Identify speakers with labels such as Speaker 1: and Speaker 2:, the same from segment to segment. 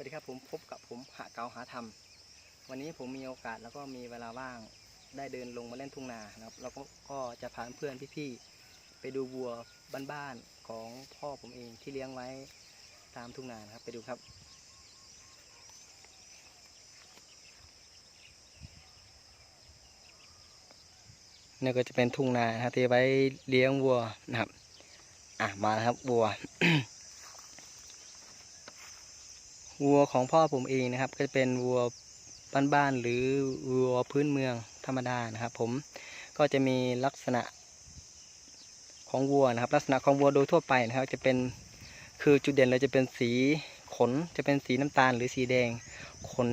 Speaker 1: วัสดีครับผมพบกับผมหาเกาหาธรรม วันนี้ผมมีโอกาสแล้วก็มีเวลาว่างได้เดินลงมาเล่นทุ่งนานะครับแล้วก็ก็จะพาเพื่อนพี่ๆไปดูวัวบ้านๆของพ่อผมเองที่เลี้ยงไว้ตามทุ่งนานะครับ ไปดูครับ นี่ก็จะเป็นทุ่งนานะครับที่ไว้เลี้ยงวัวนะครับ อะมาครับวัว วัวของพ่อผมเองนะครับ ก็จะเป็นวัวบ้านๆหรือวัวพื้นเมืองธรรมดานะครับ ผมก็จะมีลักษณะของวัวนะครับ ลักษณะของวัวโดยทั่วไปนะครับ จะเป็นคือจุดเด่นเลยจะเป็นสีขนจะเป็นสีน้ำตาลหรือสีแดง ขน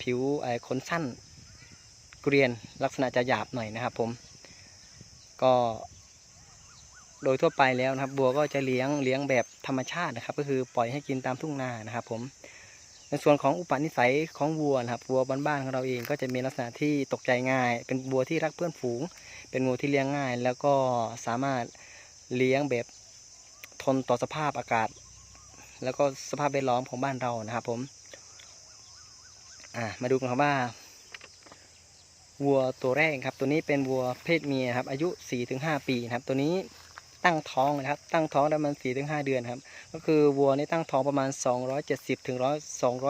Speaker 1: ผิวไอ้ขนสั้นเกรียนลักษณะจะหยาบหน่อยนะครับ ผมก็ โดยทั่วไปแล้วนะครับบัวก็จะเลี้ยงเลี้ยงแบบธรรมชาตินะครับ ก็คือปล่อยให้กินตามทุ่งนานะครับ ผม ในส่วนของอุปนิสัยของวัวนะครับวัวบ้านๆของเราเองก็จะมีลักษณะที่ตกใจง่าย เป็นวัวที่รักเพื่อนฝูง เป็นวัวที่เลี้ยงง่าย แล้วก็สามารถเลี้ยงแบบทนต่อสภาพอากาศ แล้วก็สภาพแวดล้อมของบ้านเรานะครับ ผมอ่ามาดูกันครับว่าวัวตัวแรกครับ ตัวนี้เป็นวัวเพศเมียครับ อายุ 4-5 ปีนะครับ ตัวนี้ ตั้งท้องนะครับ ตั้งท้องได้ประมาณ4-5เดือนครับ ก็คือวัวนี่ตั้งท้องประมาณ 270ถึง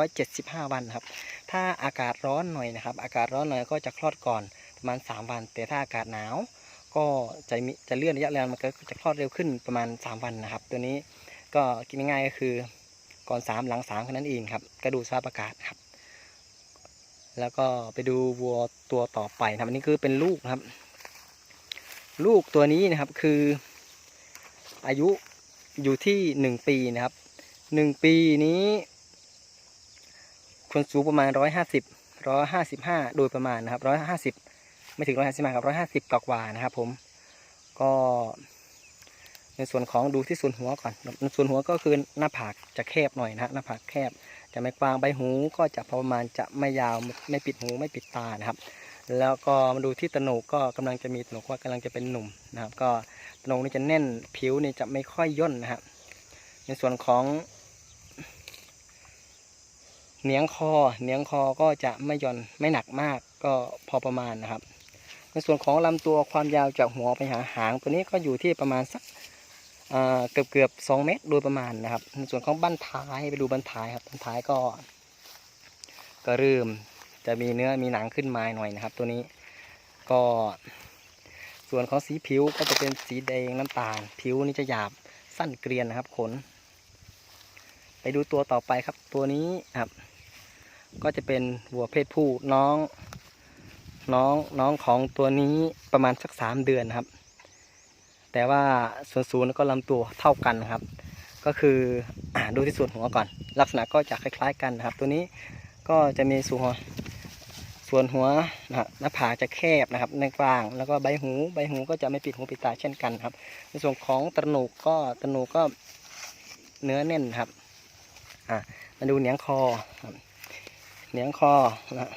Speaker 1: 275 วันครับ ถ้าอากาศร้อนหน่อยนะครับ อากาศร้อนหน่อยก็จะคลอดก่อนประมาณ 3 วัน แต่ถ้าอากาศหนาว ก็จะมีจะเลื่อนระยะเวลามันก็จะคลอดเร็วขึ้นประมาณ 3 วันนะครับ ตัวนี้ก็กินง่ายก็คือก่อน 3 หลัง3แค่นั้นเองครับกระดูสภาพอากาศครับ แล้วก็ไปดูวัวตัวต่อไปนะครับอันนี้คือเป็นลูกนะครับ ลูกตัวนี้นะครับคือ อายุอยู่ที่หนึ่งปีนะครับหนึ่งปีนี้คนสูงประมาณร้อยห้าสิบร้อยห้าสิบห้าโดยประมาณนะครับร้อยห้าสิบไม่ถึงร้อยห้าสิบครับร้อยห้าสิบกว่าๆนะครับผมก็ในส่วนของดูที่ส่วนหัวก่อนส่วนหัวก็คือหน้าผากจะแคบหน่อยนะฮะหน้าผากแคบ จะไม่กว้างใบหูก็จะประมาณจะไม่ยาวไม่ปิดหูไม่ปิดตานะครับ แล้วก็มาดูที่ตะโหนกก็กำลังจะมีตะโหนกว่ากำลังจะเป็นหนุ่มนะครับ ก็ ตะโหนกนี่จะแน่นผิวนี่จะไม่ค่อยย่นนะครับ ในส่วนของเนียงคอเนียงคอก็จะไม่ย่อนไม่หนักมากก็พอประมาณนะครับ ในส่วนของลำตัวความยาวจากหัวไปหาหางตัวนี้ก็อยู่ที่ประมาณสักเกือบเกือบสองเมตรโดยประมาณนะครับ ในส่วนของบั้นท้ายไปดูบั้นท้ายครับบั้นท้ายก็ ก็เริ่มจะมีเนื้อมีหนังขึ้นมาหน่อยนะครับ ตัวนี้ก็ ส่วนของสีผิวก็จะเป็นสีแดงน้ำตาล ผิวนี่จะหยาบสั้นเกรียนนะครับขน ไปดูตัวต่อไปครับ ตัวนี้ครับ ก็จะเป็นวัวเพศผู้น้อง น้องน้องของตัวนี้ประมาณสักสามเดือนนครับ แต่ว่าส่วนสูงแล้วก็ลำตัวเท่ากันครับ ก็คืออดูที่ส่วนหัวก่อน ลักษณะก็จะคล้าย ๆ กันนะครับ ตัวนี้ก็จะมีส่วนหัว ส่วนหัวนะครับหน้าผากจะแคบนะครับในกลาง แล้วก็ใบหูใบหูก็จะไม่ปิดหูปิดตาเช่นกันครับ ในส่วนของตะหนูกก็ตะหนูกก็เนื้อแน่นครับอะมาดูเหนียงคอครับเหนียงคอนะ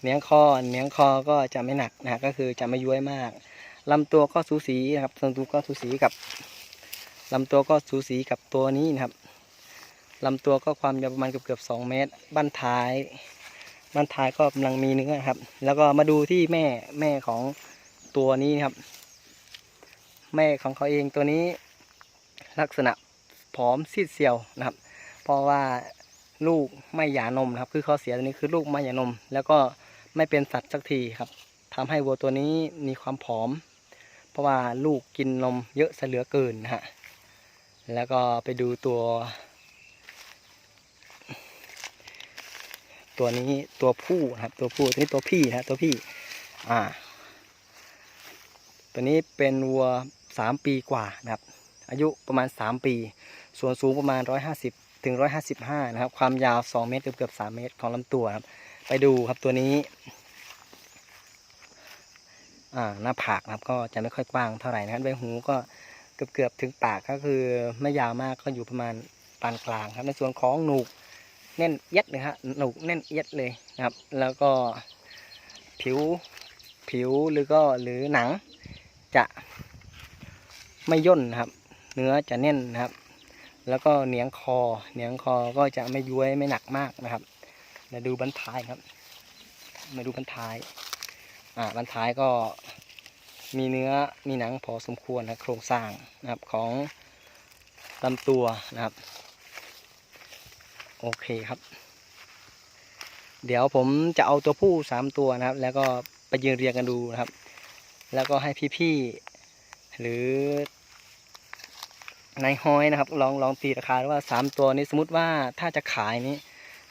Speaker 1: เหนียงคอเหนียงคอก็จะไม่หนักนะก็คือจะไม่ย้วยมากลำตัวก็สูสีนะครับลำตัวก็สูสีกับลำตัวก็สูสีกับตัวนี้นะครับลำตัวก็ความยาวประมาณเกือบเกือบสองเมตร บั้นท้าย บั้นท้ายก็กำลังมีเนื้อนะครับ แล้วก็มาดูที่แม่แม่ของตัวนี้ครับ แม่ของเขาเองตัวนี้ลักษณะผอมซีดเซียวนะครับ เพราะว่าลูกไม่หย่านมนะครับ คือเขาเสียตัวนี้คือลูกไม่หย่านม แล้วก็ไม่เป็นสัตว์สักทีครับทำให้วัวตัวนี้มีความผอม เพราะว่าลูกกินนมเยอะเสยเหลือเกินนะฮะแล้วก็ไปดูตัว ตัวนี้ตัวผู้นะครับตัวผู้ตัวนี้ตัวพี่นะตัวพี่ อ่า ตัวนี้เป็นวัวสามปีกว่านะครับ อายุประมาณสามปี ส่วนสูงประมาณร้อยห้าสิบถึงร้อยห้าสิบห้านะครับ ความยาวสองเมตรเกือบเกือบสามเมตรของลำตัวครับ ไปดูครับตัวนี้ อ่าหน้าผากนะครับ ก็จะไม่ค่อยกว้างเท่าไหร่นะครับใบหูก็เกือบเกือบถึงปากก็คือไม่ยาวมากก็อยู่ประมาณปานกลางครับ ในส่วนของหนูก แน่นเอียดเลยครับหนูกแน่นเอียดเลยนะครับ แล้วก็ผิวผิวหรือก็หรือหนังจะไม่ย่นนะครับ เนื้อจะแน่นนะครับ แล้วก็เหนียงคอ เหนียงคอก็จะไม่ย้วยไม่หนักมากนะครับมาดูบันท้ายครับ มาดูบันท้าย อ่าบันท้ายก็มีเนื้อมีหนังพอสมควรนะโครงสร้างนะครับของลำตัวนะครับ โอเคครับ เดี๋ยวผมจะเอาตัวผู้สามตัวนะครับ แล้วก็ไปยืนเรียงกันดูนะครับ แล้วก็ให้พี่ๆหรือนายห้อยนะครับ ลองลองตีราคาว่าสามตัวนี้สมมติว่าถ้าจะขายนี้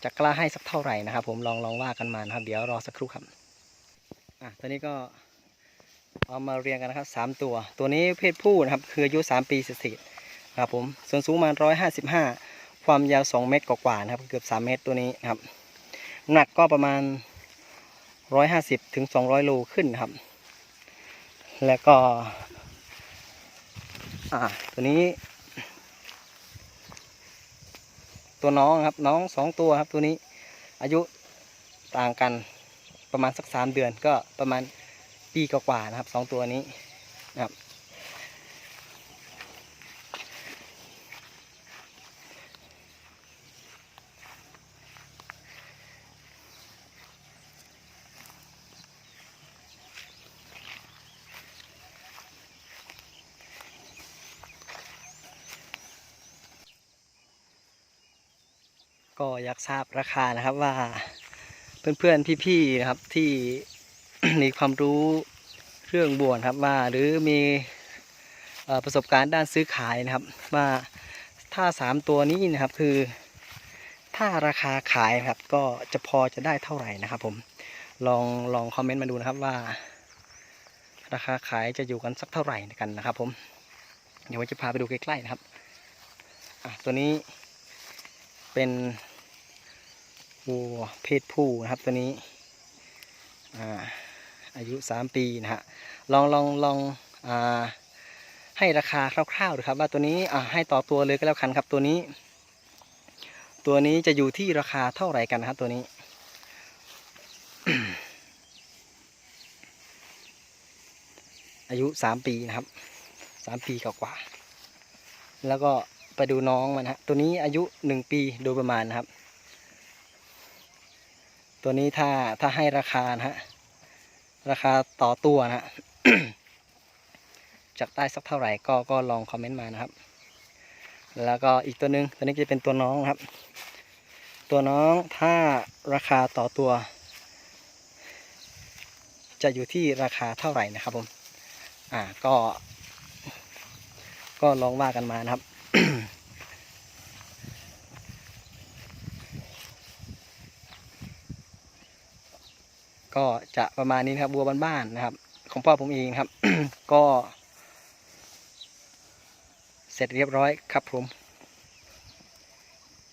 Speaker 1: จะกล้าให้สักเท่าไหร่นะครับ ผมลองลองว่ากันมานะครับ เดี๋ยวรอสักครู่ครับอะตัวนี้ก็เอามาเรียงกันนะครับสามตัว ตัวนี้เพศผู้นะครับ คืออายุสามปีเศษๆนะครับผมส่วนสูงประมาร้อยห้าสิบห้า ความยาวสองเมตรกว่าๆนะครับ เกือบสามเมตรตัวนี้นะครับน้ำหนักก็ประมาณร้อยห้าสิบถึงสองร้อยโลขึ้นนะครับ แล้วก็อ่าตัวนี้ ตัวน้องครับน้องสองตัวครับตัวนี้อายุต่างกันประมาณสักสามเดือนก็ประมาณปีกว่าๆนะครับสองตัวนี้นะครับ ก็อยากทราบราคานะครับว่าเพื่อนๆพี่ๆนะครับที่มีความรู้เรื่องบ่วนครับว่าหรือมีอประสบการณ์ด้านซื้อขายนะครับ ว่าถ้าสามตัวนี้นะครับคือ ถ้าราคาขายครับก็จะพอจะได้เท่าไหร่นะครับผมลองลองคอมเมนต์มาดูนะครับว่า ราคาขายจะอยู่กันสักเท่าไหร่กันนะครับ ผมเดี๋ยวผมจะพาไปดูใกล้ๆนะครับตัวนี้เป็น วัวเพศผู้นะครับตัวนี้อ่าอายุสามปีนะฮะลองลองลองอ่าให้ราคาคร่าวๆดูครับว่าตัวนี้อ่าให้ต่อตัวเลยก็แล้วกันครับตัวนี้ ตัวนี้จะอยู่ที่ราคาเท่าไหร่กันนะครับตัวนี้อายุสามปีนะครับสามปีกว่าๆแล้วก็ไปดูน้องมันฮะตัวนี้อายุหนึ่งปีโดยประมาณนะครับ ตัวนี้ถ้าถ้าให้ราคานะฮะ ราคาต่อตัวนะฮะ จากได้สักเท่าไหร่ก็ก็ลองคอมเมนต์มานะครับ แล้วก็อีกตัวหนึ่งตัวนี้จะเป็นตัวน้องครับ ตัวน้องถ้าราคาต่อตัว จะอยู่ที่ราคาเท่าไหร่นะครับผม อ่าก็ ก็ลองว่ากันมานะครับ ก็จะประมาณนี้นะครับบัวบ้านๆนะครับ ของพ่อผมเองครับ ก็ เสร็จเรียบร้อยครับผม